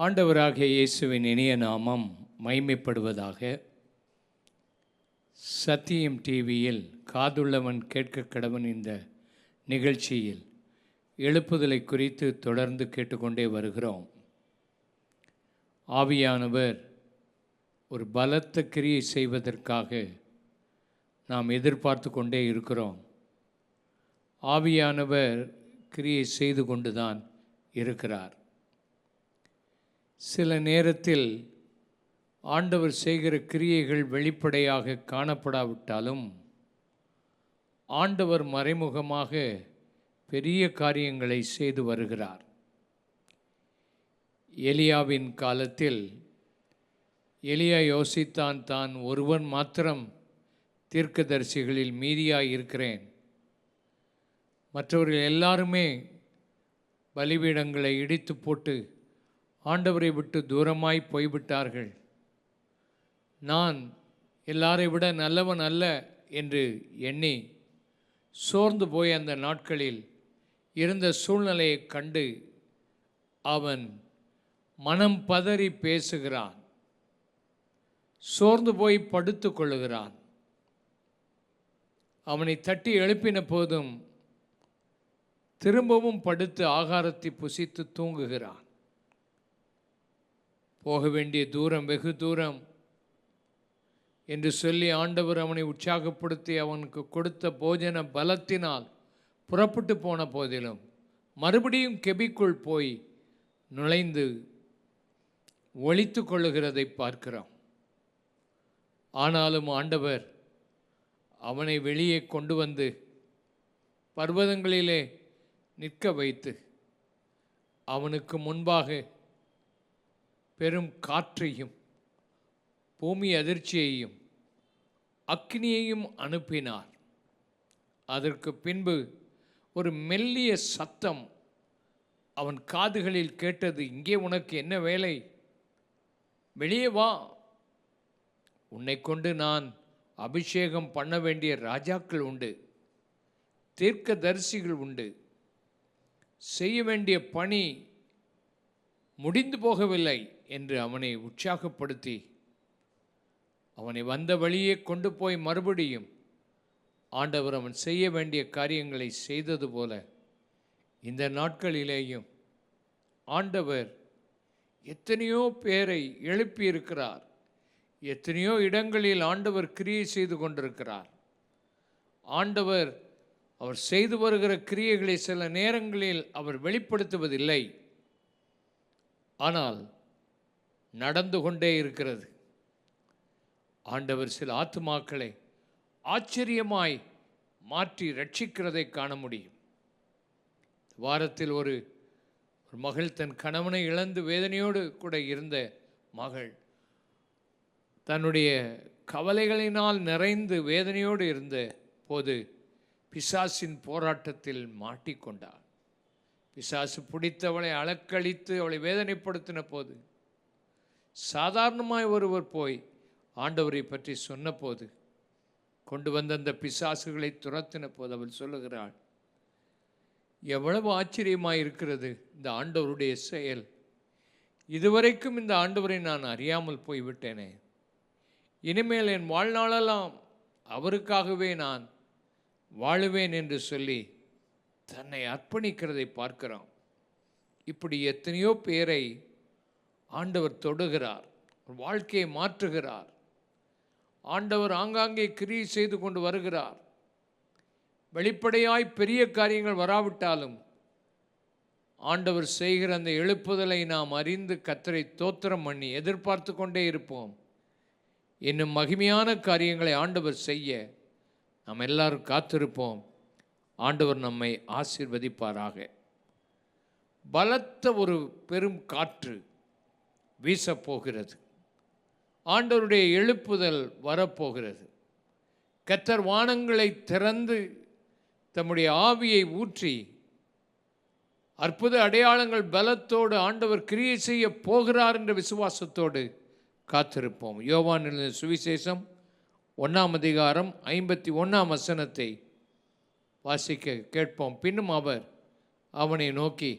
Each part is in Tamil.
ஆண்டவராக இயேசுவின் இனிய நாமம் மைமைப்படுவதாக சத்தியம் டிவியில் காதுள்ளவன் கேட்க கடவன் இந்த நிகழ்ச்சியில் எழுப்புதலை குறித்து தொடர்ந்து கேட்டுக்கொண்டே வருகிறோம். ஆவியானவர் ஒரு பலத்த கிரியை செய்வதற்காக நாம் எதிர்பார்த்து கொண்டே இருக்கிறோம். ஆவியானவர் கிரியை செய்து கொண்டுதான் இருக்கிறார். சில நேரத்தில் ஆண்டவர் செய்கிற கிரியைகள் வெளிப்படையாக காணப்படாவிட்டாலும் ஆண்டவர் மறைமுகமாக பெரிய காரியங்களை செய்து வருகிறார். எலியாவின் காலத்தில் எலியா யோசித்தான் தான் ஒருவன் மாத்திரம் தீர்க்கதரிசிகளில் மீதியாய் இருக்கிறேன். மற்றவர்கள் எல்லாருமே பலிபீடங்களை இடித்து போட்டு ஆண்டவரை விட்டு தூரமாய் போய்விட்டார்கள். நான் எல்லாரை விட நல்லவன் அல்ல என்று எண்ணி சோர்ந்து போய் அந்த நாட்களில் இருந்த சூழ்நிலையை கண்டு அவன் மனம் பதறி பேசுகிறான். சோர்ந்து போய் படுத்து கொள்ளுகிறான். அவனை தட்டி எழுப்பின போதும் திரும்பவும் படுத்து ஆகாரத்தை புசித்து தூங்குகிறான். போக வேண்டிய தூரம் வெகு தூரம் என்று சொல்லி ஆண்டவர் அவனை உற்சாகப்படுத்தி அவனுக்கு கொடுத்த போஜன பலத்தினால் புறப்பட்டு போன போதிலும் மறுபடியும் கெபிக்குள் போய் நுழைந்து ஒழித்து கொள்ளுகிறதை பார்க்கிறோம். ஆனாலும் ஆண்டவர் அவனை வெளியே கொண்டு வந்து பர்வதங்களிலே நிற்க வைத்து அவனுக்கு முன்பாக பெரும் காற்றையும் பூமி அதிர்ச்சியையும் அக்னியையும் அனுப்பினார். அதற்கு பின்பு ஒரு மெல்லிய சத்தம் அவன் காதுகளில் கேட்டது இங்கே உனக்கு என்ன வேலை? வெளியே வா. உன்னை கொண்டு நான் அபிஷேகம் பண்ண வேண்டிய ராஜாக்கள் உண்டு தீர்க்க தரிசிகள் உண்டு. செய்ய வேண்டிய பணி முடிந்து போகவில்லை. என்று அவனை உற்சாகப்படுத்தி அவனை வந்த வழியே கொண்டு போய் மறுபடியும் ஆண்டவர் அவன் செய்ய வேண்டிய காரியங்களை செய்தது போல இந்த நாட்களிலேயும் ஆண்டவர் எத்தனையோ பேரை எழுப்பியிருக்கிறார். எத்தனையோ இடங்களில் ஆண்டவர் கிரியை செய்து கொண்டிருக்கிறார். ஆண்டவர் அவர் செய்து வருகிற கிரியைகளை சில நேரங்களில் அவர் வெளிப்படுத்துவதில்லை. ஆனால் நடந்து கொண்டே இருக்கிறது. ஆண்டவர் சில ஆத்துமாக்களை ஆச்சரியமாய் மாற்றி ரட்சிக்கிறதை காண முடியும். வாரத்தில் ஒரு ஒரு மகள் தன் கணவனை இழந்து வேதனையோடு கூட இருந்த மகள் தன்னுடைய கவலைகளினால் நிறைந்து வேதனையோடு இருந்த போது பிசாசின் போராட்டத்தில் மாட்டிக்கொண்டாள். பிசாசு பிடித்தவளை அலக்கழித்து அவளை வேதனைப்படுத்தின போது சாதாரணமாய் ஒருவர் போய் ஆண்டவரை பற்றி சொன்னபோது கொண்டு வந்த அந்த பிசாசுகளை துரத்தின போது அவள் சொல்லுகிறாள் எவ்வளவு ஆச்சரியமாக இருக்கிறது இந்த ஆண்டவருடைய செயல். இதுவரைக்கும் இந்த ஆண்டவரை நான் அறியாமல் போய்விட்டேனே. இனிமேல் என் வாழ்நாளெல்லாம் அவருக்காகவே நான் வாழுவேன் என்று சொல்லி தன்னை அர்ப்பணிக்கிறதை பார்க்கிறோம் இப்படி எத்தனையோ பேரை ஆண்டவர் தொடுகிறார் வாழ்க்கையை மாற்றுகிறார். ஆண்டவர் ஆங்காங்கே கிரியை செய்து கொண்டு வருகிறார். வெளிப்படையாய் பெரிய காரியங்கள் வராவிட்டாலும் ஆண்டவர் செய்கிற அந்த எழுப்புதலை நாம் அறிந்து கத்தரை தோத்திரம் பண்ணி எதிர்பார்த்து கொண்டே இருப்போம். இன்னும் மகிமையான காரியங்களை ஆண்டவர் செய்ய நாம் எல்லாரும் காத்திருப்போம். ஆண்டவர் நம்மை ஆசிர்வதிப்பாராக. பலத்த ஒரு பெரும் காற்று வீசப்போகிறது. ஆண்டவருடைய எழுப்புதல் வரப்போகிறது. கத்தர் வானங்களை திறந்து தம்முடைய ஆவியை ஊற்றி அற்புத அடையாளங்கள் பலத்தோடு ஆண்டவர் கிரியை செய்ய போகிறார் என்ற விசுவாசத்தோடு காத்திருப்போம். யோவானில் சுவிசேஷம் ஒன்றாம் அதிகாரம் ஐம்பத்தி ஒன்றாம் வசனத்தை வாசிக்க கேட்போம். பின்னும் அவர் அவனை நோக்கி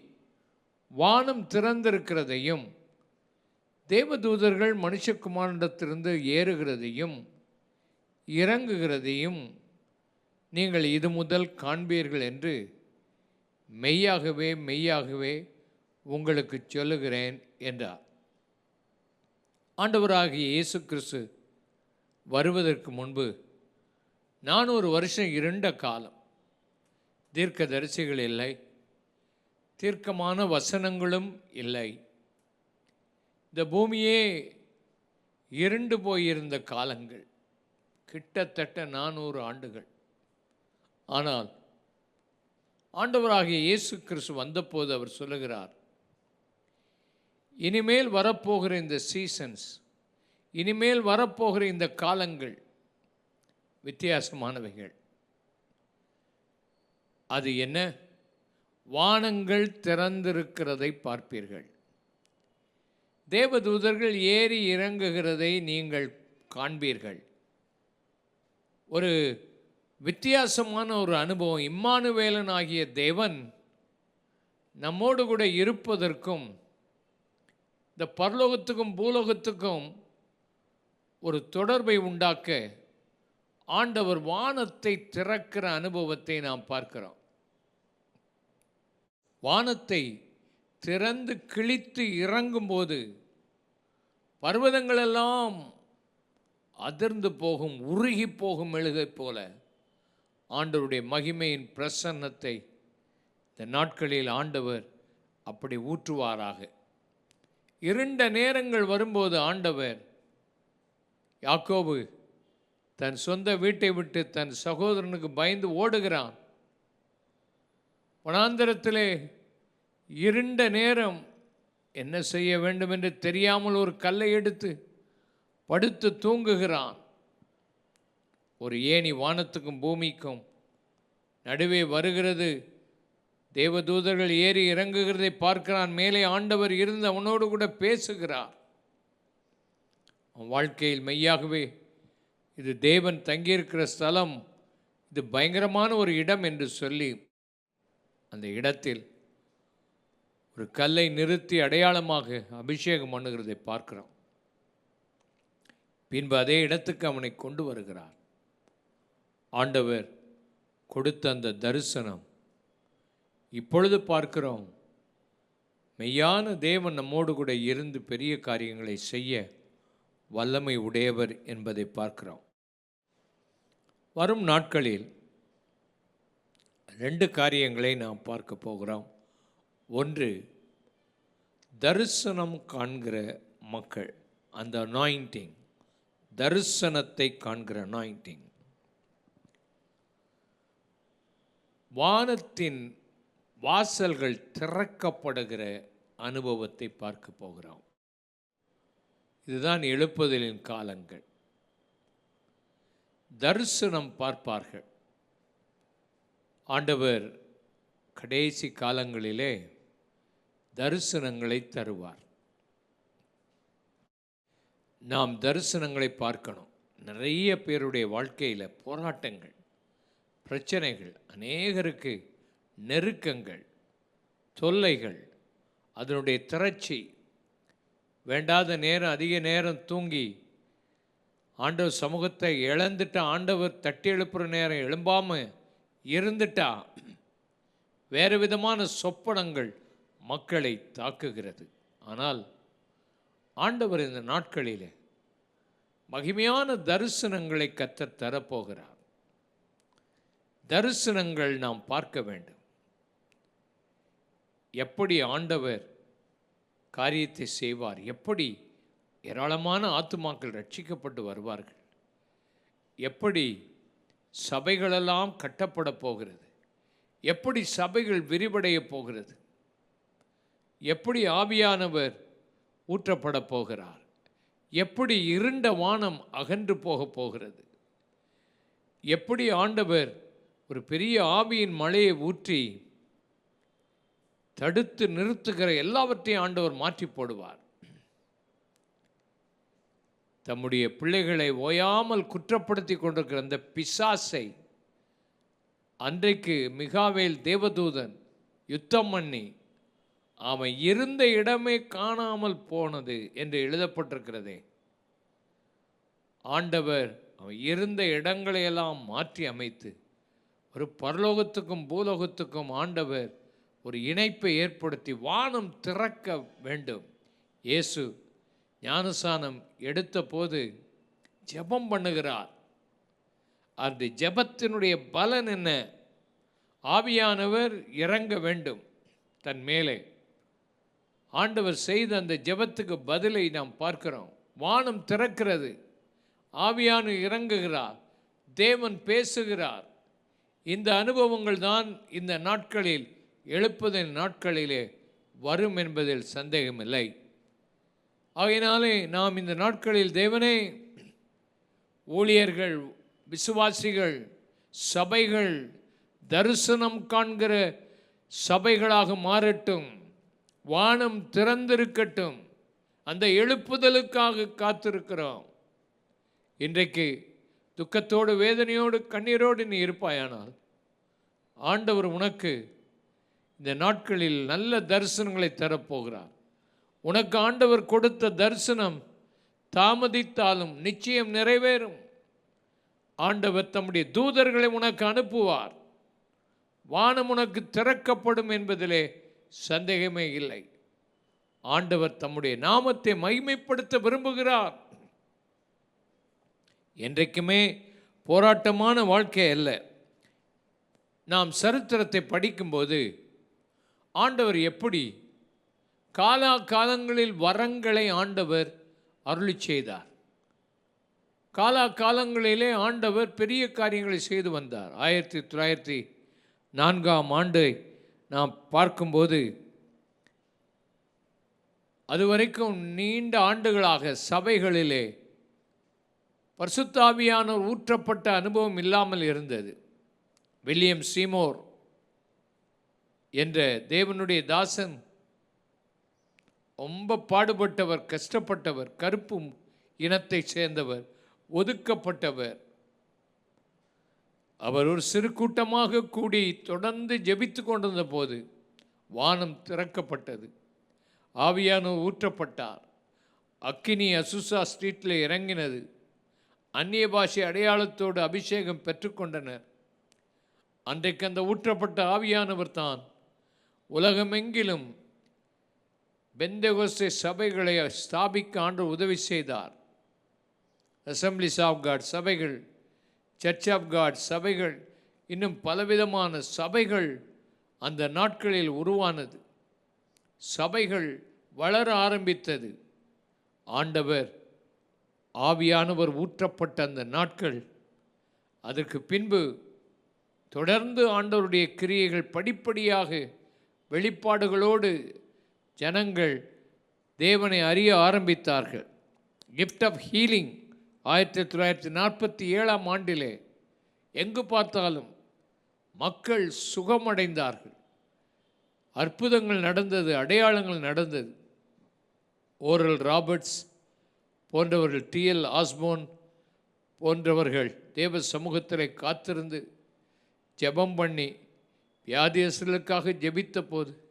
வானம் திறந்திருக்கிறதையும் தேவதூதர்கள் மனுஷகுமாரிடத்திலிருந்து ஏறுகிறதையும் இறங்குகிறதையும் நீங்கள் இது முதல் காண்பீர்கள் என்று மெய்யாகவே மெய்யாகவே உங்களுக்கு சொல்லுகிறேன் என்றார். ஆண்டவராகிய இயேசு கிறிஸ்து வருவதற்கு முன்பு நானூறு வருஷம் இருண்ட காலம் தீர்க்கதரிசிகள் இல்லை தீர்க்கமான வசனங்களும் இல்லை. இந்த பூமியே இருண்டு போயிருந்த காலங்கள். கிட்டத்தட்ட நானூறு ஆண்டுகள். ஆனால் ஆண்டவராகிய இயேசு கிறிஸ்து வந்தபோது அவர் சொல்லுகிறார் இனிமேல் வரப்போகிற இந்த சீசன்ஸ் இனிமேல் வரப்போகிற இந்த காலங்கள் வித்தியாசமானவைகள். அது என்ன? வானங்கள் திறந்திருக்கிறதை பார்ப்பீர்கள். தேவதூதர்கள் ஏறி இறங்குகிறதை நீங்கள் காண்பீர்கள். ஒரு வித்தியாசமான ஒரு அனுபவம். இம்மானுவேலன் ஆகிய தேவன் நம்மோடு கூட இருப்பதற்கும் இந்த பரலோகத்துக்கும் பூலோகத்துக்கும் ஒரு தொடர்பை உண்டாக்க ஆண்டவர் வானத்தை திறக்கிற அனுபவத்தை நாம் பார்க்கிறோம். வானத்தை திறந்து கிழித்து இறங்கும்போது பர்வதங்களெல்லாம் அதிர்ந்து போகும் உருகி போகும் மெழுகை போல ஆண்டவருடைய மகிமையின் பிரசன்னத்தை இந்த நாட்களில் ஆண்டவர் அப்படி ஊற்றுவாராக. இருண்ட நேரங்கள் வரும்போது ஆண்டவர் யாக்கோபு தன் சொந்த வீட்டை விட்டு தன் சகோதரனுக்கு பயந்து ஓடுகிறான். வனாந்திரத்திலே இருண்ட நேரம் என்ன செய்ய வேண்டும் என்று தெரியாமல் ஒரு கல்லை எடுத்து படுத்து தூங்குகிறான். ஒரு ஏணி வானத்துக்கும் பூமிக்கும் நடுவே வருகிறது. தேவதூதர்கள் ஏறி இறங்குகிறதை பார்க்கிறான். மேலே ஆண்டவர் இருந்து அவனோடு கூட பேசுகிறார். அவன் வாழ்க்கையில் மெய்யாகவே இது தேவன் தங்கியிருக்கிற ஸ்தலம். இது பயங்கரமான ஒரு இடம் என்று சொல்லி அந்த இடத்தில் ஒரு கல்லை நிறுத்தி அடையாளமாக அபிஷேகம் பண்ணுகிறதை பார்க்கிறோம். பின்பு அதே இடத்துக்கு அவனை கொண்டு வருகிறார். ஆண்டவர் கொடுத்த அந்த தரிசனம். இப்பொழுது பார்க்கிறோம் மெய்யான தேவன் நம்மோடு கூட இருந்து பெரிய காரியங்களை செய்ய வல்லமை உடையவர் என்பதை பார்க்கிறோம். வரும் நாட்களில் ரெண்டு காரியங்களை நாம் பார்க்க போகிறோம். ஒன்று தரிசனம் காண்கிற மக்கள் அந்த அனாயிண்டிங் தரிசனத்தை காண்கிற அனாயிண்டிங் வானத்தின் வாசல்கள் திறக்கப்படுகிற அனுபவத்தை பார்க்க போகிறோம். இதுதான் எழுப்புதலின் காலங்கள். தரிசனம் பார்ப்பார்கள். ஆண்டவர் கடைசி காலங்களிலே தரிசனங்களை தருவார். நாம் தரிசனங்களை பார்க்கணும். நிறைய பேருடைய வாழ்க்கையில் போராட்டங்கள் பிரச்சனைகள் அநேகருக்கு நெருக்கங்கள் தொல்லைகள் அதனுடைய திரட்சி. வேண்டாத நேரம் அதிக நேரம் தூங்கி ஆண்டவர் சமூகத்தை இழந்துட்ட ஆண்டவர் தட்டி எழுப்புற நேரம் எழும்பாமல் இருந்துட்டா வேறு விதமான சொப்பனங்கள் மக்களை தாக்குகிறது. ஆனால் ஆண்டவர் இந்த நாட்களிலே மகிமையான தரிசனங்களை கத்தர் தரப்போகிறார். தரிசனங்கள் நாம் பார்க்க வேண்டும். எப்படி ஆண்டவர் காரியத்தை செய்வார்? எப்படி ஏராளமான ஆத்துமாக்கள் ரட்சிக்கப்பட்டு வருவார்கள்? எப்படி சபைகளெல்லாம் கட்டப்பட போகிறது? எப்படி சபைகள் விரிவடைய போகிறது? எப்படி ஆவியானவர் ஊற்றப்பட போகிறார்? எப்படி இருண்ட வானம் அகன்று போகப் போகிறது? எப்படி ஆண்டவர் ஒரு பெரிய ஆவியின் மழையை ஊற்றி தடுத்து நிறுத்துகிற எல்லாவற்றையும் ஆண்டவர் மாற்றி போடுவார். தம்முடைய பிள்ளைகளை ஓயாமல் குற்றப்படுத்தி கொண்டிருக்கிற அந்த பிசாசை அன்றைக்கு மிகாவேல் தேவதூதன் யுத்தம் பண்ணி அவன் இருந்த இடமே காணாமல் போனது என்று எழுதப்பட்டிருக்கிறதே. ஆண்டவர் அவன் இருந்த இடங்களையெல்லாம் மாற்றி அமைத்து ஒரு பரலோகத்துக்கும் பூலோகத்துக்கும் ஆண்டவர் ஒரு இணைப்பை ஏற்படுத்தி வானம் திறக்க வேண்டும். இயேசு ஞானசானம் எடுத்தபோது ஜெபம் பண்ணுகிறார். அந்த ஜெபத்தினுடைய பலன் என்ன? ஆவியானவர் இறங்க வேண்டும். தன் மேலே ஆண்டவர் செய்த அந்த ஜெபத்துக்கு பதிலை நாம் பார்க்கிறோம். வானம் திறக்கிறது. ஆவியானு இறங்குகிறார். தேவன் பேசுகிறார். இந்த அனுபவங்கள் தான் இந்த நாட்களில் எழுப்பதன் நாட்களிலே வரும் என்பதில் சந்தேகமில்லை. ஆகையினாலே நாம் இந்த நாட்களில் தேவனே ஊழியர்கள் விசுவாசிகள் சபைகள் தரிசனம் காண்கிற சபைகளாக மாறட்டும். வானம் திறந்திருக்கட்டும். அந்த எழுப்புதலுக்காக காத்திருக்கிறோம். இன்றைக்கு துக்கத்தோடு வேதனையோடு கண்ணீரோடு நீ இருப்பாயானால் ஆண்டவர் உனக்கு இந்த நாட்களில் நல்ல தரிசனங்களை தரப்போகிறார். உனக்கு ஆண்டவர் கொடுத்த தரிசனம் தாமதித்தாலும் நிச்சயம் நிறைவேறும். ஆண்டவர் தம்முடைய தூதர்களை உனக்கு அனுப்புவார். வானம் உனக்கு திறக்கப்படும் என்பதிலே சந்தேகமே இல்லை. ஆண்டவர் தம்முடைய நாமத்தை மகிமைப்படுத்த விரும்புகிறார். என்றைக்குமே போராட்டமான வாழ்க்கை அல்ல. நாம் சரித்திரத்தை படிக்கும்போது ஆண்டவர் எப்படி காலா காலங்களில் வரங்களை ஆண்டவர் அருளி செய்தார். காலா காலங்களிலே ஆண்டவர் பெரிய காரியங்களை செய்து வந்தார். ஆயிரத்தி தொள்ளாயிரத்தி நான்காம் ஆண்டு நாம் பார்க்கும்போது அதுவரைக்கும் நீண்ட ஆண்டுகளாக சபைகளிலே பர்சுத்தாவியானோர் ஊற்றப்பட்ட அனுபவம் இல்லாமல் இருந்தது. வில்லியம் சீமோர் என்ற தேவனுடைய தாசன் ரொம்ப பாடுபட்டவர் கஷ்டப்பட்டவர் கருப்பு இனத்தைச் சேர்ந்தவர் ஒதுக்கப்பட்டவர். அவர் ஒரு சிறு கூட்டமாக கூடி தொடர்ந்து ஜெபித்து கொண்டிருந்த போது வானம் திறக்கப்பட்டது. ஆவியானவர் ஊற்றப்பட்டார். அக்கினி அசுசா ஸ்ட்ரீட்டில் இறங்கினது. அந்நிய பாஷை அடையாளத்தோடு அபிஷேகம் பெற்றுக்கொண்டனர் அன்றைக்கு அந்த ஊற்றப்பட்ட ஆவியானவர் தான் உலகமெங்கிலும் பெந்தகோஸ்தே சபைகளை ஸ்தாபிக்க ஆண்டு உதவி செய்தார். அசம்பிளிஸ் ஆஃப் காட் சபைகள் சர்ச் ஆஃப் காட் சபைகள் இன்னும் பலவிதமான சபைகள் அந்த நாட்களில் உருவானது. சபைகள் வளர ஆரம்பித்தது. ஆண்டவர் ஆவியானவர் ஊற்றப்பட்ட அந்த நாட்கள். அதற்கு பின்பு தொடர்ந்து ஆண்டவருடைய கிரியைகள் படிப்படியாக வெளிப்பாடுகளோடு ஜனங்கள் தேவனை அறிய ஆரம்பித்தார்கள். கிஃப்ட் ஆஃப் ஹீலிங் ஆயிரத்தி தொள்ளாயிரத்தி நாற்பத்தி ஏழாம் ஆண்டிலே எங்கு பார்த்தாலும் மக்கள் சுகமடைந்தார்கள். அற்புதங்கள் நடந்தது அடையாளங்கள் நடந்தது. ஓரல் ராபர்ட்ஸ் போன்றவர்கள் டிஎல் ஆஸ்மோன் போன்றவர்கள் தேவ சமூகத்தில் காத்திருந்து ஜெபம் பண்ணி வியாதியஸ்தர்களுக்காக ஜெபித்த போது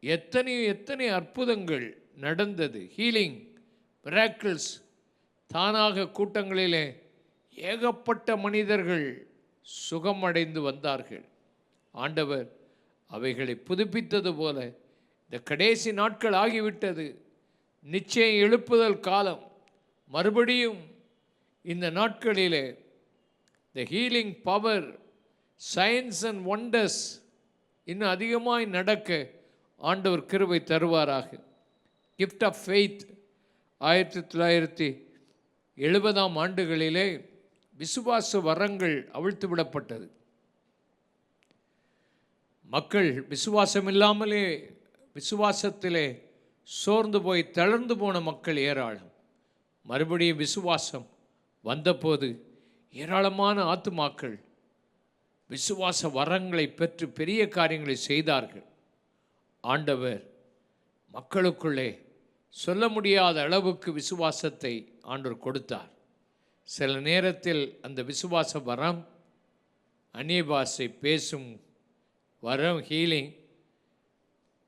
எத்தனை எத்தனை அற்புதங்கள் நடந்தது. ஹீலிங் மிராக்கிள்ஸ் தானாக கூட்டங்களிலே ஏகப்பட்ட மனிதர்கள் சுகமடைந்து வந்தார்கள். ஆண்டவர் அவைகளை புதுப்பித்தது போல இந்த கடைசி நாட்கள் ஆகிவிட்டது. நிச்சயம் எழுப்புதல் காலம். மறுபடியும் இந்த நாட்களிலே the healing power signs and wonders இன்னும் அதிகமாய் நடக்க ஆண்டவர் கிருபை தருவாராக. கிஃப்ட் ஆஃப் ஃபெய்த் ஆயிரத்தி தொள்ளாயிரத்தி எழுபதாம் ஆண்டுகளிலே விசுவாச வரங்கள் அவிழ்த்து விடப்பட்டது. மக்கள் விசுவாசம் இல்லாமலே விசுவாசத்திலே சோர்ந்து போய் தளர்ந்து போன மக்கள் ஏராளம். மறுபடியும் விசுவாசம் வந்தபோது ஏராளமான ஆத்துமாக்கள் விசுவாச வரங்களை பெற்று பெரிய காரியங்களை செய்தார்கள். ஆண்டவர் மக்களுக்குள்ளே சொல்ல முடியாத அளவுக்கு விசுவாசத்தை ஆண்டவர் கொடுத்தார். சில நேரத்தில் அந்த விசுவாச வரம் அந்நிய பாஷை பேசும் வரம் ஹீலிங்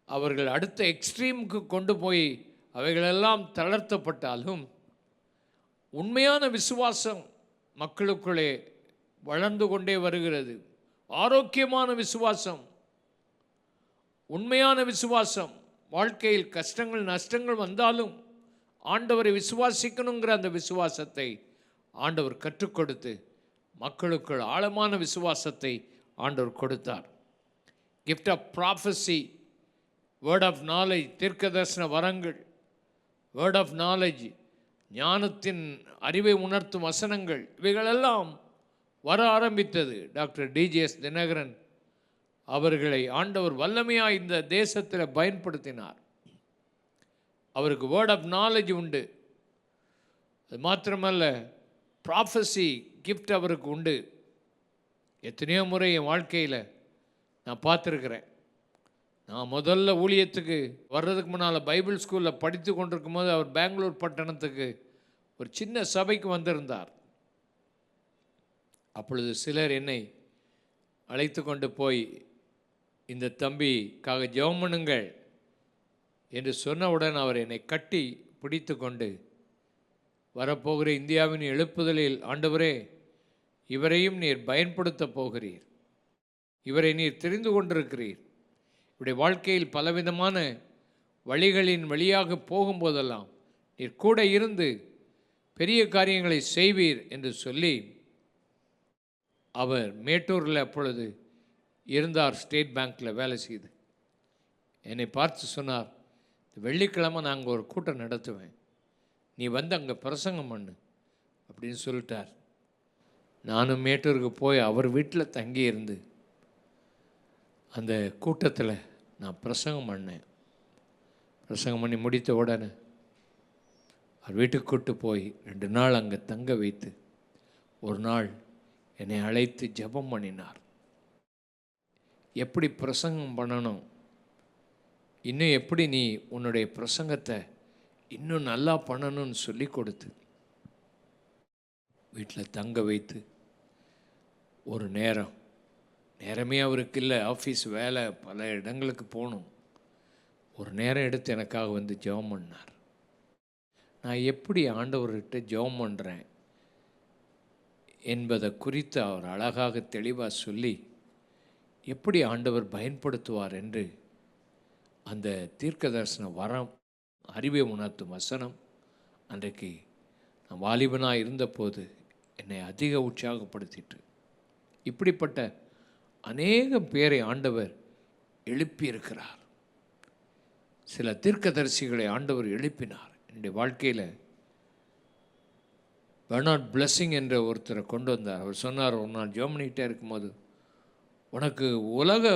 அவர்கள் அடுத்த எக்ஸ்ட்ரீமுக்கு கொண்டு போய் அவைகளெல்லாம் தளர்த்தப்பட்டாலும் உண்மையான விசுவாசம் மக்களுக்குள்ளே வளர்ந்து கொண்டே வருகிறது. ஆரோக்கியமான விசுவாசம் உண்மையான விசுவாசம் வாழ்க்கையில் கஷ்டங்கள் நஷ்டங்கள் வந்தாலும் ஆண்டவரை விசுவாசிக்கணுங்கிற அந்த விசுவாசத்தை ஆண்டவர் கற்றுக் கொடுத்து மக்களுக்குள் ஆழமான விசுவாசத்தை ஆண்டவர் கொடுத்தார். Gift of prophecy word of knowledge தீர்க்க தரிசன வரங்கள் வேர்ட் ஆஃப் நாலேஜ் ஞானத்தின் அறிவை உணர்த்தும் வசனங்கள் இவைகளெல்லாம் வர ஆரம்பித்தது. டாக்டர் டிஜிஎஸ் தினகரன் அவர்களை ஆண்டவர் வல்லமையாக இந்த தேசத்தில் பயன்படுத்தினார். அவருக்கு வேர்ட் ஆஃப் நாலேஜ் உண்டு. அது மாத்திரமல்ல ப்ராஃபஸி கிஃப்ட் அவருக்கு உண்டு. எத்தனையோ முறை என் வாழ்க்கையில் நான் பார்த்துருக்குறேன். நான் முதல்ல ஊழியத்துக்கு வர்றதுக்கு முன்னால் பைபிள் ஸ்கூலில் படித்து கொண்டிருக்கும் போது அவர் பெங்களூர் பட்டணத்துக்கு ஒரு சின்ன சபைக்கு வந்திருந்தார். அப்பொழுது சிலர் என்னை அழைத்து கொண்டு போய் இந்த தம்பிக்காக ஜெபம் பண்ணுங்கள் என்று சொன்னவுடன் அவர் என்னை கட்டி பிடித்து கொண்டு வரப்போகிற இந்தியாவின் எழுப்புதலில் ஆண்டவரே இவரையும் நீர் பயன்படுத்தப் போகிறீர். இவரை நீர் தெரிந்து கொண்டிருக்கிறீர். இவருடைய வாழ்க்கையில் பலவிதமான வழிகளின் வழியாக போகும்போதெல்லாம் நீர் கூட இருந்து பெரிய காரியங்களை செய்வீர் என்று சொல்லி அவர் மேட்டூரில் அப்பொழுது இருந்தார் ஸ்டேட் பேங்க்கில் வேலை செய்து. என்னை பார்த்து சொன்னார் வெள்ளிக்கிழமை நாங்கள் ஒரு கூட்டம் நடத்துவேன். நீ வந்து அங்கே பிரசங்கம் பண்ணு அப்படின்னு சொல்லிட்டார். நானும் மேட்டூருக்கு போய் அவர் வீட்டில் தங்கி இருந்து அந்த கூட்டத்தில் நான் பிரசங்கம் பண்ணேன். பிரசங்கம் பண்ணி முடித்த உடனே அவர் வீட்டுக்கு கூட்டு போய் ரெண்டு நாள் அங்கே தங்க வைத்து ஒரு நாள் என்னை அழைத்து ஜெபம் பண்ணினார். எப்படி பிரசங்கம் பண்ணணும்? இன்னும் எப்படி நீ உன்னுடைய பிரசங்கத்தை இன்னும் நல்லா பண்ணணும்னு சொல்லி கொடுத்து வீட்டில் தங்க வைத்து ஒரு நேரம் நேரமே அவருக்கு இல்லை ஆஃபீஸ் வேலை பல இடங்களுக்கு போகணும். ஒரு நேரம் எடுத்து எனக்காக வந்து ஜெபம் பண்ணார். நான் எப்படி ஆண்டவர்கிட்ட ஜெபம் பண்ணுறேன் என்பதை குறித்து அவர் அழகாக தெளிவாக சொல்லி எப்படி ஆண்டவர் பயன்படுத்துவார் என்று அந்த தீர்க்கதரிசன வரம் அறிவை உணர்த்தும் வசனம் அன்றைக்கு நான் வாலிபனாக இருந்தபோது என்னை அதிக உற்சாகப்படுத்திட்டு இப்படிப்பட்ட அநேக பேரை ஆண்டவர் எழுப்பியிருக்கிறார். சில தீர்க்கதரிசிகளை ஆண்டவர் எழுப்பினார். என்னுடைய வாழ்க்கையில் பெர்னாட் பிளஸ்ஸிங் என்ற ஒருத்தரை கொண்டு வந்தார். அவர் சொன்னார் ஒரு நாள் ஜெர்மனிகிட்டே இருக்கும்போது உனக்கு உலக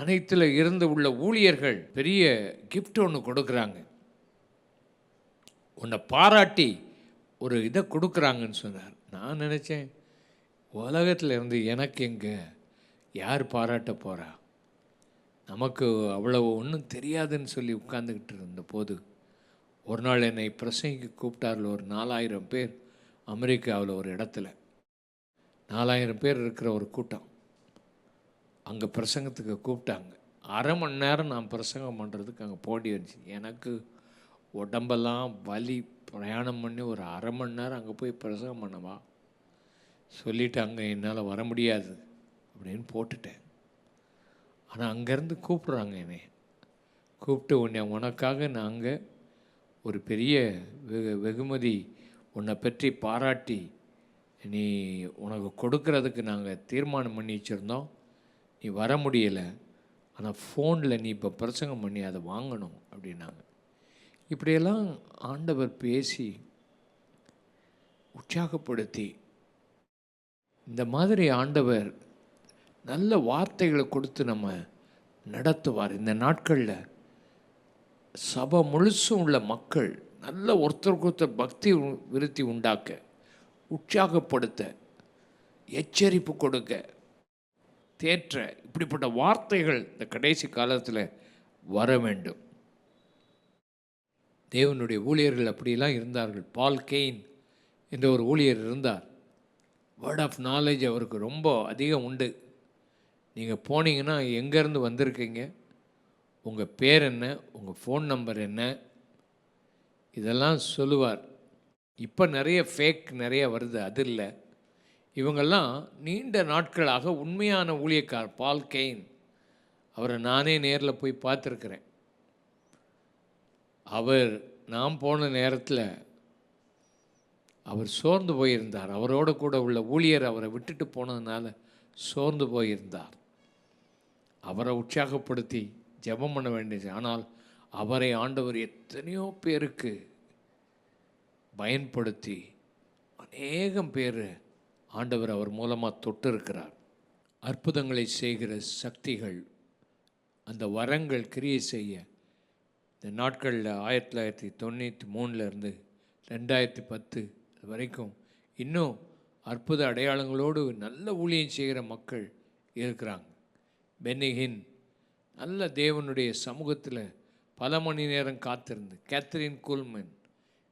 அனைத்தில் இருந்து உள்ள ஊழியர்கள் பெரிய கிஃப்ட் ஒன்று கொடுக்குறாங்க. உன்னை பாராட்டி ஒரு இதை கொடுக்குறாங்கன்னு சொன்னார். நான் நினச்சேன் உலகத்தில் இருந்து எனக்கு எங்கே யார் பாராட்ட போகிறா நமக்கு அவ்வளவு ஒன்றும் தெரியாதுன்னு சொல்லி உட்காந்துக்கிட்டு இருந்த போது ஒரு நாள் என்னை பிரசங்கிக்கு கூப்பிட்டார்கள் ஒரு நாலாயிரம் பேர் அமெரிக்காவில் ஒரு இடத்துல. நாலாயிரம் பேர் இருக்கிற ஒரு கூட்டம். அங்கே பிரசங்கத்துக்கு கூப்பிட்டாங்க. அரை மணி நேரம் நான் பிரசங்கம் பண்ணுறதுக்கு அங்கே போடி வந்துச்சு எனக்கு உடம்பெல்லாம் வலி பிரயாணம் பண்ணி ஒரு அரை மணி நேரம் அங்கே போய் பிரசங்கம் பண்ணவா? சொல்லிட்டு அங்கே என்னால் வர முடியாது அப்படின்னு போட்டுட்டேன். ஆனால் அங்கேருந்து கூப்பிட்றாங்க என்னை. கூப்பிட்டு உன்னை உனக்காக நாங்கள் ஒரு பெரிய வெகு வெகுமதி உன்னை பற்றி பாராட்டி நீ உனக்கு கொடுக்கறதுக்கு நாங்கள் தீர்மானம் பண்ணி வச்சுருந்தோம். நீ வர முடியலை ஆனால் ஃபோனில் நீ இப்போ பிரசங்கம் பண்ணி அதை வாங்கணும் அப்படின்னாங்க. இப்படியெல்லாம் ஆண்டவர் பேசி உற்சாகப்படுத்தி இந்த மாதிரி ஆண்டவர் நல்ல வார்த்தைகளை கொடுத்து நம்ம நடத்துவார். இந்த நாட்களில் சபை முழுசும் உள்ள மக்கள் நல்ல ஒருத்தருக்கு ஒருத்தர் பக்தி விருத்தி உண்டாக்க உற்சாகப்படுத்த எச்சரிப்பு கொடுக்க தேற்ற இப்படிப்பட்ட வார்த்தைகள் இந்த கடைசி காலத்தில் வர வேண்டும். தேவனுடைய ஊழியர்கள் அப்படிலாம் இருந்தார்கள். பால் கெயின் என்ற ஒரு ஊழியர் இருந்தார். வேர்ட் ஆஃப் நாலேஜ் அவருக்கு ரொம்ப அதிகம் உண்டு. நீங்கள் போனீங்கன்னா எங்கேருந்து வந்திருக்கீங்க? உங்கள் பேர் என்ன? உங்கள் ஃபோன் நம்பர் என்ன? இதெல்லாம் சொல்லுவார். இப்போ நிறைய ஃபேக் நிறைய வருது. அது இல்லை. இவங்கெல்லாம் நீண்ட நாட்களாக உண்மையான ஊழியக்கார் பால் கெயின். அவரை நானே நேரில் போய் பார்த்துருக்குறேன். அவர் நான் போன நேரத்தில் அவர் சோர்ந்து போயிருந்தார். அவரோட கூட உள்ள ஊழியர் அவரை விட்டுட்டு போனதுனால சோர்ந்து போயிருந்தார். அவரை உற்சாகப்படுத்தி ஜெபம் பண்ண வேண்டியது. ஆனால் அவரை ஆண்டவர் எத்தனையோ பேருக்கு பயன்படுத்தி அநேகம் பேர் ஆண்டவர் அவர் மூலமாக தொட்டு இருக்கிறார் அற்புதங்களை செய்கிற சக்திகள் அந்த வரங்கள் கிரியை செய்ய. இந்த நாட்களில் ஆயிரத்தி தொள்ளாயிரத்தி தொண்ணூற்றி மூணுலேருந்து ரெண்டாயிரத்தி பத்து வரைக்கும் இன்னும் அற்புத அடையாளங்களோடு நல்ல ஊழியம் செய்கிற மக்கள் இருக்கிறாங்க. பென்னிகின் நல்ல தேவனுடைய சமூகத்தில் பல மணி நேரம் காத்திருந்து கேத்ரின் கூல்மன்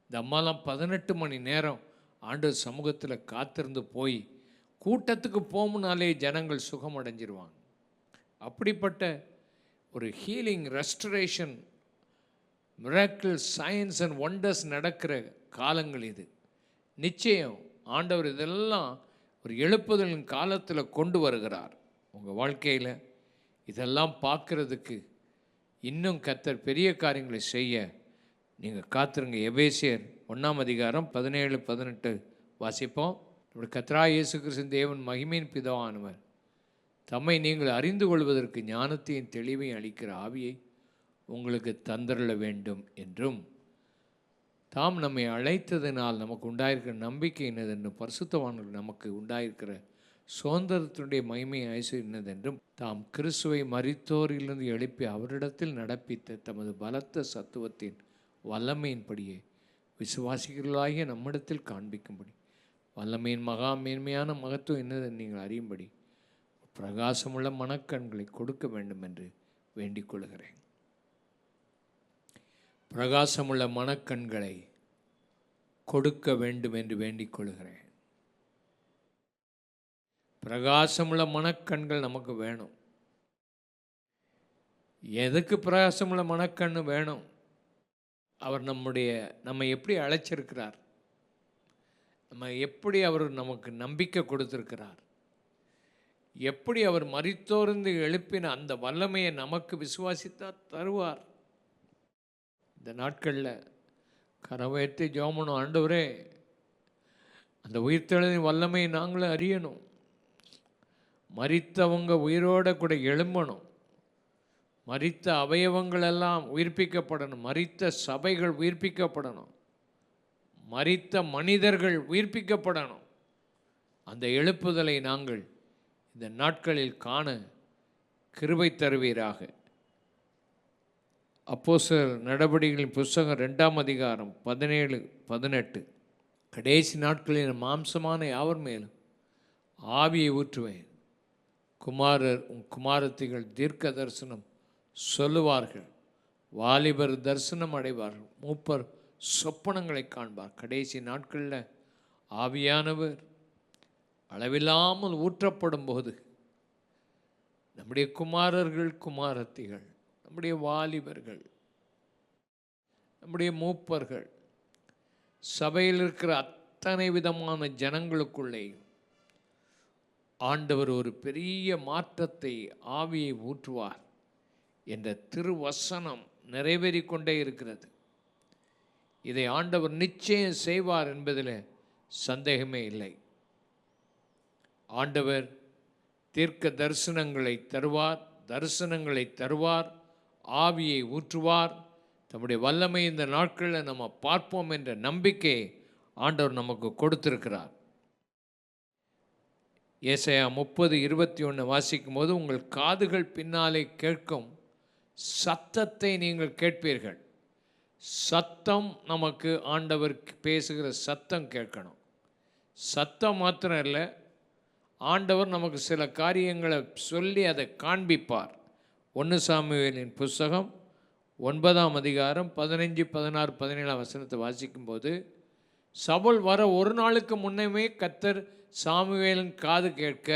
இந்த அம்மாலாம் பதினெட்டு மணி நேரம் ஆண்டவர் சமூகத்தில் காத்திருந்து போய் கூட்டத்துக்கு போமுனாலே ஜனங்கள் சுகம் அடைஞ்சிருவாங்க அப்படிப்பட்ட ஒரு healing restoration miracle signs and wonders நடக்கிற காலங்கள் இது. நிச்சயம் ஆண்டவர் இதெல்லாம் ஒரு எழுப்புதலின் காலத்தில் கொண்டு வருகிறார். உங்கள் வாழ்க்கையில் இதெல்லாம் பார்க்குறதுக்கு இன்னும் கத்தர் பெரிய காரியங்களை செய்ய நீங்கள் காத்துருங்க. எபேசியர் ஒன்றாம் அதிகாரம் பதினேழு பதினெட்டு. வாசிப்போம். நம்முடைய கத்ரா இயேசு கிறிஸ்து தேவன் மகிமையின் பிதவானவர். தம்மை நீங்கள் அறிந்து கொள்வதற்கு ஞானத்தையும் தெளிவையும் அளிக்கிற ஆவியை உங்களுக்கு தந்தருள வேண்டும் என்றும் தாம் நம்மை அழைத்ததினால் நமக்கு உண்டாயிருக்கிற நம்பிக்கை என்னதென்று பரிசுத்தவான்கள் நமக்கு உண்டாயிருக்கிற சுதந்திரத்தினுடைய மகிமை ஐசு என்னதென்றும் தாம் கிறிஸ்துவை மறித்தோரிலிருந்து எழுப்பி அவரிடத்தில் நடப்பித்த தமது பலத்த சத்துவத்தின் வல்லமையின்படியே விசுவாசிகளாகிய நம்மிடத்தில் காண்பிக்கும்படி. வல்லமையின் மகா மேன்மையான மகத்துவம் என்னதென்று நீங்கள் அறியும்படி. பிரகாசமுள்ள மனக்கண்களை கொடுக்க வேண்டும் என்று வேண்டிக் கொள்கிறேன். பிரகாசமுள்ள மனக்கண்களை கொடுக்க வேண்டும் என்று வேண்டிக் கொள்கிறேன். பிரகாசமுள்ள மனக்கண்கள் நமக்கு வேணும். எதுக்கு பிரகாசமுள்ள மனக்கண்ணு வேணும்? அவர் நம்முடைய நம்ம எப்படி அழைச்சிருக்கிறார்? நம்ம எப்படி அவர் நமக்கு நம்பிக்கை கொடுத்துருக்கிறார்? எப்படி அவர் மறித்தோர்ந்து எழுப்பின அந்த வல்லமையை நமக்கு விசுவாசித்தார் தருவார்? இந்த நாட்களில் கரவேற்றி ஜோமனும் ஆண்டவரே அந்த உயிர்த்தெழுதின் வல்லமையை நாங்களும் அறியணும். மறித்தவங்க உயிரோட கூட எழும்பணும். மறித்த அவயவங்கள் எல்லாம் உயிர்ப்பிக்கப்படணும். மறித்த சபைகள் உயிர்ப்பிக்கப்படணும். மறித்த மனிதர்கள் உயிர்ப்பிக்கப்படணும். அந்த எழுப்புதலை நாங்கள் இந்த நாட்களில் காண கிருபை தருவீராக. அப்போ சில நடவடிக்கைகளின் புஸ்தகம் ரெண்டாம் அதிகாரம் பதினேழு பதினெட்டு. கடைசி நாட்களில் மாம்சமான யாவர் மேலும் ஆவியை ஊற்றுவேன். குமாரர் உன் குமாரத்திகள் தீர்க்க தரிசனம் சொல்லுவார்கள். வாலிபர் தரிசனம் அடைவார்கள் மூப்பர் சொப்பனங்களை காண்பார். கடைசி நாட்களில் ஆவியானவர் அளவில்லாமல் ஊற்றப்படும் போது நம்முடைய குமாரர்கள் குமாரத்திகள் நம்முடைய வாலிபர்கள் நம்முடைய மூப்பர்கள் சபையில் இருக்கிற அத்தனை விதமான ஜனங்களுக்குள்ளேயும் ஆண்டவர் ஒரு பெரிய மாற்றத்தை ஆவியை ஊற்றுவார். என்ற திருவசனம் நிறைவேறி கொண்டே இருக்கிறது. இதை ஆண்டவர் நிச்சயம் செய்வார் என்பதில் சந்தேகமே இல்லை. ஆண்டவர் தீர்க்க தரிசனங்களை தருவார் தரிசனங்களை தருவார் ஆவியை ஊற்றுவார். தம்முடைய வல்லமை இந்த நாட்களில் நம்ம பார்ப்போம் என்ற நம்பிக்கை ஆண்டவர் நமக்கு கொடுத்திருக்கிறார். ஏசையா முப்பது இருபத்தி ஒன்று வாசிக்கும் போது உங்கள் காதுகள் பின்னாலே கேட்கும். சத்தத்தை நீங்கள் கேட்பீர்கள். சத்தம் நமக்கு ஆண்டவர் பேசுகிற சத்தம் கேட்கணும். சத்தம் மாத்திரம் இல்லை ஆண்டவர் நமக்கு சில காரியங்களை சொல்லி அதை காண்பிப்பார். ஒன்று சாமுவேலின் புஸ்தகம் ஒன்பதாம் அதிகாரம் பதினஞ்சு பதினாறு பதினேழாம் வசனத்தை வாசிக்கும்போது சபல் வர ஒரு நாளுக்கு முன்னமே கத்தர் சாமுவேலின் காது கேட்க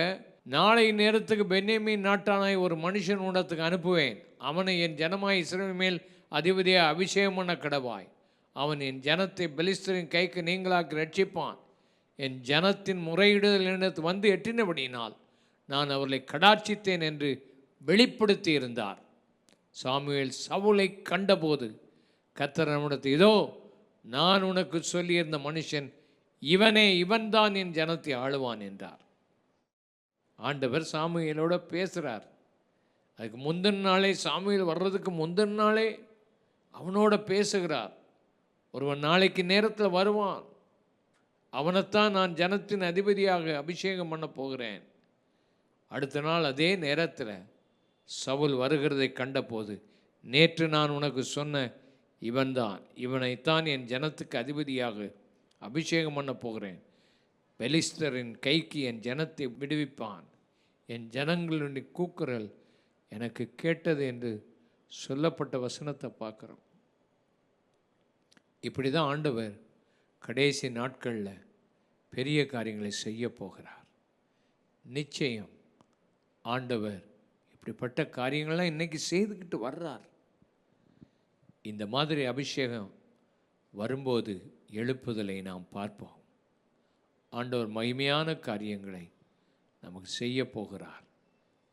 நாளை நேரத்துக்கு பென்னேமின் நாட்டானாய் ஒரு மனுஷன் உடத்துக்கு அனுப்புவேன். அவனை என் ஜனமாய் இஸ்ரவேல் மேல் அதிபதியாக அபிஷேகம் பண்ண கடவாய். அவன் என் ஜனத்தை பெலிஸ்தரின் கைக்கு நீங்களாக்கி ரட்சிப்பான் என் ஜனத்தின் முறையிடுதல் வந்து எட்டினபடியினால் நான் அவர்களை கடாட்சித்தேன் என்று வெளிப்படுத்தி இருந்தார் சாமுவேல் சவுலை கண்டபோது கத்தர் நம்மிடத்து இதோ நான் உனக்கு சொல்லியிருந்த மனுஷன் இவனே இவன்தான் என் ஜனத்தை ஆளுவான் என்றார். ஆண்டவர் சாமுவேலோட பேசுகிறார் அதுக்கு முந்தின நாளே சாமியில் வர்றதுக்கு முந்தின நாளே அவனோட பேசுகிறார். ஒருவன் நாளைக்கு நேரத்தில் வருவான். அவனைத்தான் நான் ஜனத்தின் அதிபதியாக அபிஷேகம் பண்ண போகிறேன். அடுத்த நாள் அதே நேரத்தில் சவுல் வருகிறதை கண்டபோது நேற்று நான் உனக்கு சொன்ன இவன்தான். இவனைத்தான் என் ஜனத்துக்கு அதிபதியாக அபிஷேகம் பண்ண போகிறேன். பெலிஸ்தரின் கைக்கு என் ஜனத்தை விடுவிப்பான். என் ஜனங்களுடைய கூக்குரல் எனக்கு கேட்டது என்று சொல்லப்பட்ட வசனத்தை பார்க்குறோம். இப்படி தான் ஆண்டவர் கடைசி நாட்களில் பெரிய காரியங்களை செய்ய போகிறார். நிச்சயம் ஆண்டவர் இப்படிப்பட்ட காரியங்கள்லாம் இன்றைக்கி செய்துக்கிட்டு வர்றார். இந்த மாதிரி அபிஷேகம் வரும்போது எழுப்புதலை நாம் பார்ப்போம். ஆண்டவர் மகிமையான காரியங்களை நமக்கு செய்ய போகிறார்.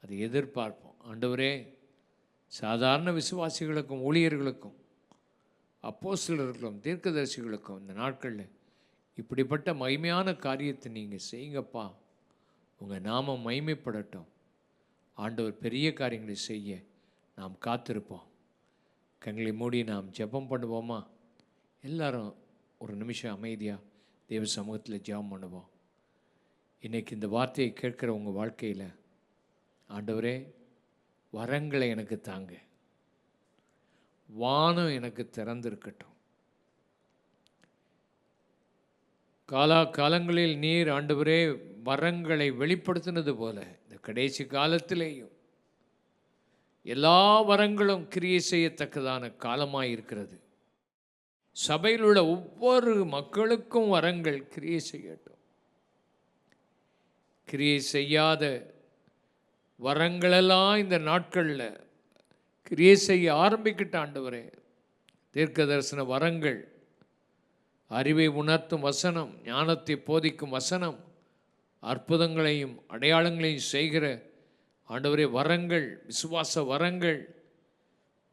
அதை எதிர்பார்ப்போம். ஆண்டவரே சாதாரண விசுவாசிகளுக்கும் ஊழியர்களுக்கும் அப்போஸ்தலர்களுக்கும் தீர்க்கதரிசிகளுக்கும் இந்த நாட்களில் இப்படிப்பட்ட மகிமையான காரியத்தை நீங்கள் செய்யுங்கப்பா. உங்கள் நாமம் மகிமைப்படட்டும். ஆண்டவர் பெரிய காரியங்களை செய்ய நாம் காத்திருப்போம். கண்களை மூடி நாம் ஜெபம் பண்ணுவோமா? எல்லாரும் ஒரு நிமிஷம் அமைதியாக தேவ சமூகத்தில் ஜெபம் பண்ணுவோம். இன்றைக்கி இந்த வார்த்தையை கேட்குற உங்கள் வாழ்க்கையில் ஆண்டவரே வரங்களை எனக்கு தாங்க. வானம் எனக்கு திறந்திருக்கட்டும். காலா காலங்களில் நீர் ஆண்டவரே வரங்களை வெளிப்படுத்தினது போல இந்த கடைசி காலத்திலேயும் எல்லா வரங்களும் கிரியை செய்யத்தக்கதான காலமாக இருக்கிறது சபையில் உள்ள ஒவ்வொரு மக்களுக்கும் வரங்கள் கிரியை செய்யட்டும். கிரியை செய்யாத வரங்களெல்லாம் இந்த நாட்களில் கிரியை செய்ய ஆரம்பிக்கிட்ட ஆண்டவரே தீர்க்க தரிசன வரங்கள் அறிவை உணர்த்தும் வசனம் ஞானத்தை போதிக்கும் வசனம் அற்புதங்களையும் அடையாளங்களையும் செய்கிற ஆண்டவரே வரங்கள் விசுவாச வரங்கள்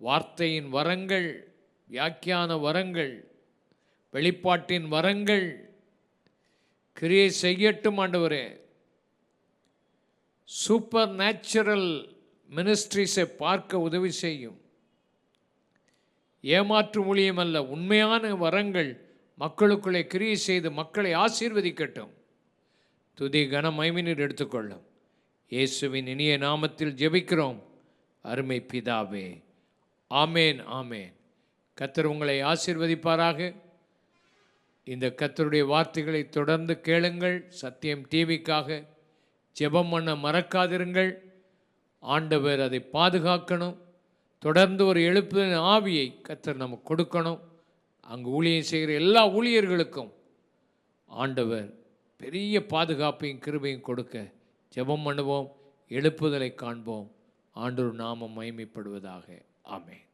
வார்த்தையின் வரங்கள் வியாக்கியான வரங்கள் வெளிப்பாட்டின் வரங்கள் கிரியை செய்யட்டும் ஆண்டவரே சூப்பர் நேச்சுரல் மினிஸ்ட்ரிஸை பார்க்க உதவி செய்யும். ஏமாற்று மூலியமல்ல அல்ல உண்மையான வரங்கள் மக்களுக்குள்ளே கிரியை செய்து மக்களை ஆசீர்வதிக்கட்டும். துதி கன மைமினர் எடுத்துக்கொள்ளும். இயேசுவின் இனிய நாமத்தில் ஜெபிக்கிறோம். அருமை பிதாவே ஆமேன் ஆமேன். கத்தர் உங்களை ஆசீர்வதிப்பாராக. இந்த கத்தருடைய வார்த்தைகளை தொடர்ந்து கேளுங்கள். சத்தியம் டிவிக்காக. ஜெபம் பண்ண மறக்காதிருங்கள். ஆண்டவர் அதை பாதுகாக்கணும். தொடர்ந்து ஒரு எழுப்புதல் ஆவியை கத்தர் நமக்கு கொடுக்கணும். அங்கு ஊழியம் செய்கிற எல்லா ஊழியர்களுக்கும் ஆண்டவர் பெரிய பாதுகாப்பையும் கிருபையும் கொடுக்க ஜெபம் பண்ணுவோம் எழுப்புதலை காண்போம். ஆண்டொரு நாமம் மகிமைப்படுவதாக. ஆமென்.